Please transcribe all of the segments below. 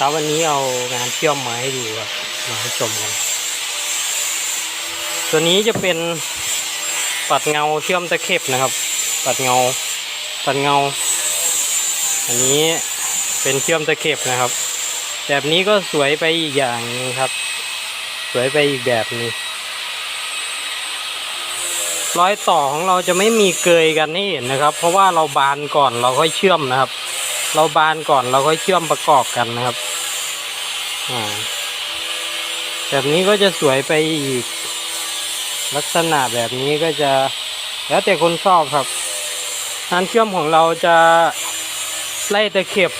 ครับวันนี้เอางานเชื่อมมาให้ดูครับมาให้ชมกัน ตัวนี้จะเป็นปัดเงาเชื่อมตะเข็บนะครับ ปัดเงา ปัดเงา อันนี้เป็นเชื่อมตะเข็บนะครับ แบบนี้ก็สวยไปอีกอย่างนึงครับ สวยไปอีกแบบนึงรอยต่อของเราจะไม่มีเกยกันให้เห็นนะครับ เพราะว่าเราบานก่อนเราค่อยเชื่อมนะครับ เราบานก่อนเราค่อยเชื่อมประกอบกันนะครับอ่าแบบนี้ก็จะสวยไปอีก ลักษณะแบบนี้ก็จะแล้วแต่คนชอบครับงานเชื่อมของเราจะไล่ตะเข็บ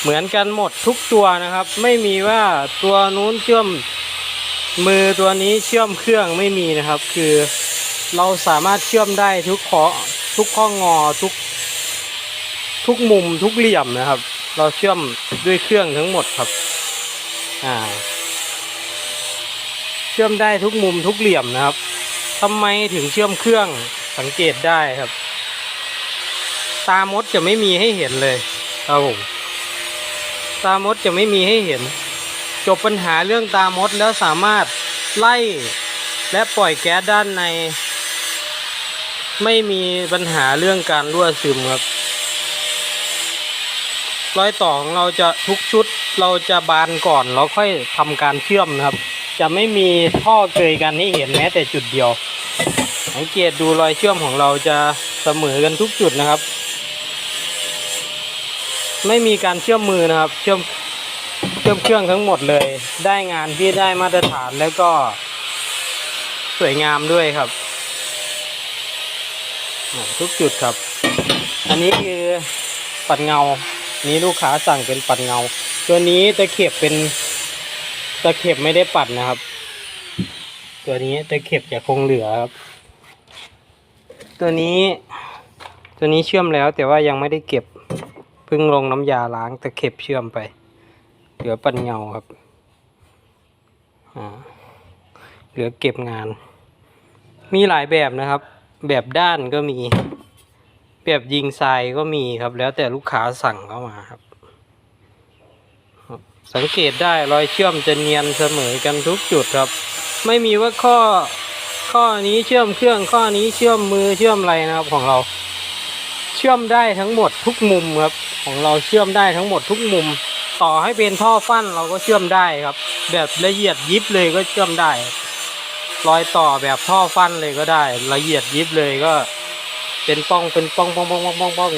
เหมือนกันหมดทุกตัวนะครับ ไม่มีว่าตัวนู้นเชื่อมมือตัวนี้เชื่อมเครื่องไม่มีนะครับ คือเราสามารถเชื่อมได้ทุกข้อทุกข้องอทุก ทุกมุมทุกเหลี่ยมนะครับ เราเชื่อมด้วยเครื่องทั้งหมดครับ อ่า เชื่อมได้ทุกมุมทุกเหลี่ยมนะครับทำไมถึงเชื่อมเครื่องสังเกตได้ครับ ตามดจะไม่มีให้เห็นเลยครับผมตามดจะไม่มีให้เห็น จบปัญหาเรื่องตามดแล้วสามารถไล่และปล่อยแก๊สด้านใน ไม่มีปัญหาเรื่องการรั่วซึมครับ รอยต่อของเราจะทุกชุดเราจะบานก่อนแล้วค่อยทำการเชื่อมนะครับ จะไม่มีท่อเกยกันให้เห็นแม้แต่จุดเดียว สังเกตดูรอยเชื่อมของเราจะเสมอกันทุกจุดนะครับ ไม่มีการเชื่อมมือนะครับ เชื่อมเชื่อมเครื่องทั้งหมดเลย ได้งานที่ได้มาตรฐานแล้วก็สวยงามด้วยครับ ทุกจุดครับ อันนี้คือปัดเงา นี้ลูกค้าสั่งเป็นปัดเงา ตัวนี้ตะเข็บเป็นตะเข็บไม่ได้ปัดนะครับ ตัวนี้ตะเข็บจะคงเหลือครับ ตัวนี้ ตัวนี้เชื่อมแล้วแต่ว่ายังไม่ได้เก็บเพิ่งลงน้ำยาล้างตะเข็บเชื่อมไป เหลือปัดเงาครับอ่าเหลือเก็บงาน มีหลายแบบนะครับ แบบด้านก็มี แบบยิงทรายก็มีครับ แล้วแต่ลูกค้าสั่งเข้ามาครับ สังเกตได้รอยเชื่อมจะเนียนเสมอกันทุกจุดครับ ไม่มีว่าข้อข้อนี้เชื่อมเครื่องข้อนี้เชื่อมมือเชื่อมอะไรนะครับของเรา เชื่อมได้ทั้งหมดทุกมุมครับ ของเราเชื่อมได้ทั้งหมดทุกมุม ต่อให้เป็นท่อฟั่นเราก็เชื่อมได้ครับ แบบละเอียดยิบเลยก็เชื่อมได้รอยต่อแบบท่อฟั่นเลยก็ได้ ละเอียดยิบเลยก็ เป็นป้องเป็นป้องป้องป้องป้องป้องป้อง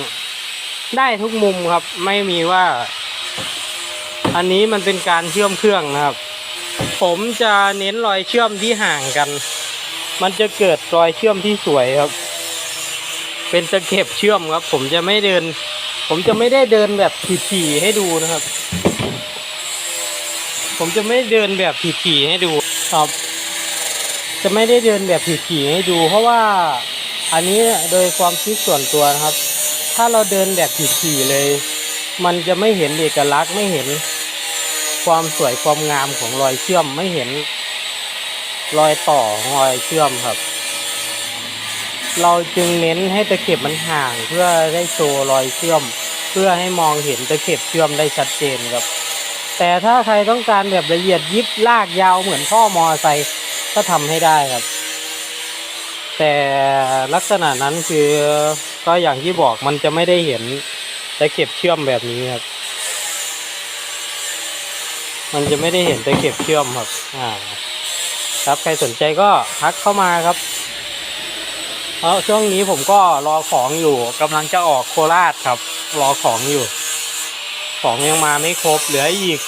ได้ทุกมุมครับ ไม่มีว่า อันนี้มันเป็นการเชื่อมเครื่องนะครับ ผมจะเน้นรอยเชื่อมที่ห่างกัน มันจะเกิดรอยเชื่อมที่สวยครับ เป็นตะเข็บเชื่อมครับ ผมจะไม่เดิน ผมจะไม่ได้เดินแบบถี่ๆให้ดูนะครับ ผมจะไม่เดินแบบถี่ๆให้ดูครับ จะไม่ได้เดินแบบถี่ๆให้ดู เพราะว่า อันนี้โดยความคิดส่วนตัวนะครับ ถ้าเราเดินแบบถี่ๆเลย มันจะไม่เห็นเอกลักษณ์ไม่เห็นความสวยความงามของรอยเชื่อมไม่เห็น รอยต่อรอยเชื่อมครับ เราจึงเน้นให้ตะเข็บมันห่างเพื่อได้โชว์รอยเชื่อม เพื่อให้มองเห็นตะเข็บเชื่อมได้ชัดเจนครับ แต่ถ้าใครต้องการแบบละเอียดยิบลากยาวเหมือนท่อมอไซค์ก็ทำให้ได้ครับ แต่ลักษณะนั้นคือก็อย่างที่บอกมันจะไม่ได้เห็นตะเข็บเชื่อมแบบนี้ครับ มันจะไม่ได้เห็นตะเข็บเชื่อมครับ อ่า ครับใครสนใจก็ทักเข้ามาครับเพราะช่วงนี้ผมก็รอของอยู่กำลังจะออกโคราชครับ รอของอยู่ ของยังมาไม่ครบเหลืออีก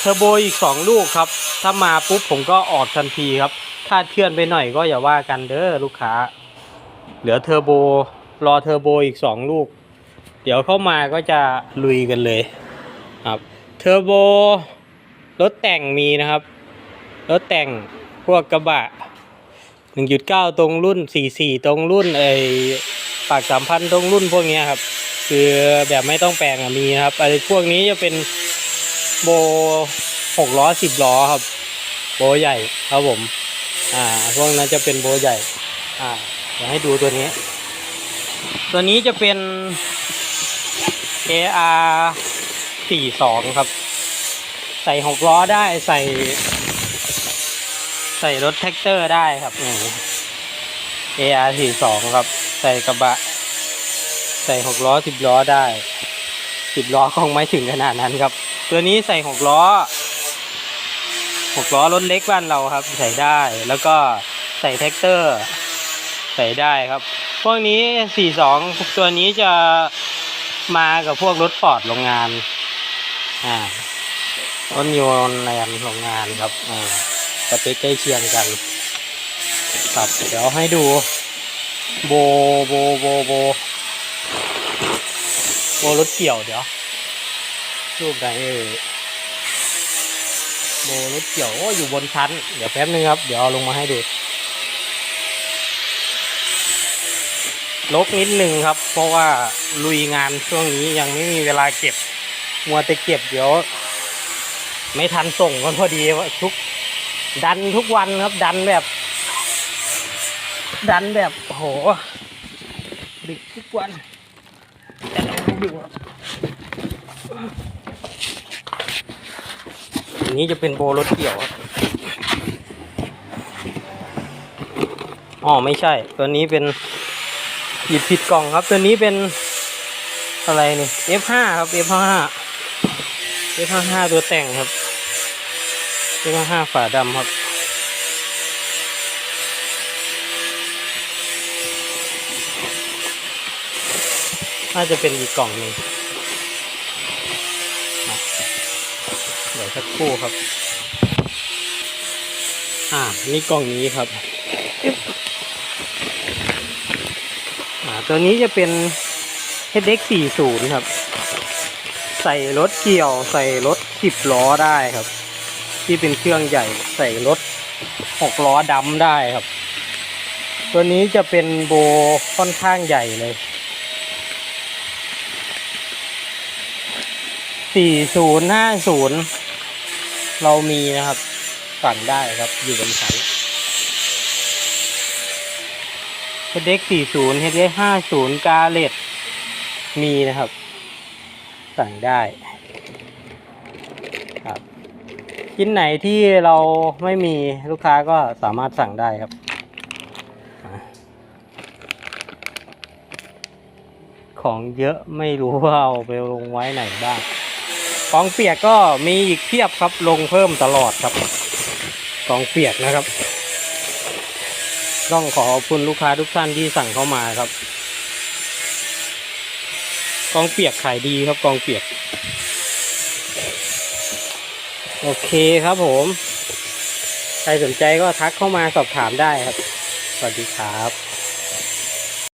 เทอร์โบอีกสองลูกครับ ถ้ามาปุ๊บผมก็ออกทันทีครับคาดเคลื่อนไปหน่อยก็อย่าว่ากันเด้อลูกค้า เหลือเทอร์โบรอเทอร์โบอีกสองลูก เดี๋ยวเข้ามาก็จะลุยกันเลยครับเทอร์โบรถแต่งมีนะครับ รถแต่งพวกกระบะ 1.9 ตรงรุ่น 44 ตรงรุ่นไอปากสามพันตรงรุ่นพวกนี้ครับ คือแบบไม่ต้องแปลงมีนะครับไอพวกนี้จะเป็น โบหกล้อสิบล้อครับ โบใหญ่ครับผม อ่าพวกนั้นจะเป็นโบใหญ่ อ่าเดี๋ยวให้ดูตัวนี้ ตัวนี้จะเป็น AR สี่สองครับ ใส่หกล้อได้ใส่ ใส่รถแท็กเตอร์ได้ครับนี่ AR สี่สองครับ ใส่กระบะ ใส่หกล้อสิบล้อได้สิบล้อคงไม่ถึงขนาดนั้นครับ ตัวนี้ใส่หกล้อหกล้อรถเล็กบ้านเราครับ ใส่ได้แล้วก็ใส่แท็กเตอร์ ใส่ได้ครับ พวกนี้สี่สองตัวนี้จะมากับพวกรถฟอร์ดโรงงานอ่ารถยนต์แลนโรงงานครับอ่าสเปคใกล้เคียงกันครับเดี๋ยวให้ดูโบโบโบโบโบรถเกี่ยวเดี๋ยว รูปไหนเอ่ยโบรถเกี่ยวอยู่บนชั้น เดี๋ยวแป๊บนึงครับ เดี๋ยวเอาลงมาให้ดูลกนิดนึงครับ เพราะว่าลุยงานช่วงนี้ยังไม่มีเวลาเก็บ มัวแต่เก็บเดี๋ยว ไม่ทันส่งกันพอดีว่าทุก ดันทุกวันครับ ดันแบบ ดันแบบโหดึกทุกวันแต่เราไม่ดู อะอันนี้จะเป็นโบรถเกี่ยวครับอ๋อไม่ใช่ ตัวนี้เป็นหยิบผิดกล่องครับ ตัวนี้เป็นอะไรนี่ F5 ครับ F5 F55 ตัวแต่งครับ F55 ฝาดำครับน่าจะเป็นอีกกล่องหนึ่งอะเดี๋ยว สักครู่ครับ อ่า นี่กล่องนี้ครับอ่าตัวนี้จะเป็น HX 40 ครับ ใส่รถเกี่ยวใส่รถสิบล้อได้ครับ ที่เป็นเครื่องใหญ่ใส่รถหกล้อดำได้ครับ ตัวนี้จะเป็นโบค่อนข้างใหญ่เลยสี่ศูนย์ห้าศูนย์ เรามีนะครับสั่งได้ครับอยู่บนชั้น HX สี่ศูนย์ HX ห้าศูนย์กาเลตมีนะครับ สั่งได้ครับชิ้นไหนที่เราไม่มีลูกค้าก็สามารถสั่งได้ครับของเยอะไม่รู้ว่าเอาไปลงไว้ไหนบ้าง กองเปียกก็มีอีกเพียบครับลงเพิ่มตลอดครับกองเปียกนะครับ ต้องขอขอบคุณลูกค้าทุกท่านที่สั่งเข้ามาครับกองเปียกขายดีครับกองเปียก โอเคครับผม ใครสนใจก็ทักเข้ามาสอบถามได้ครับ สวัสดีครับ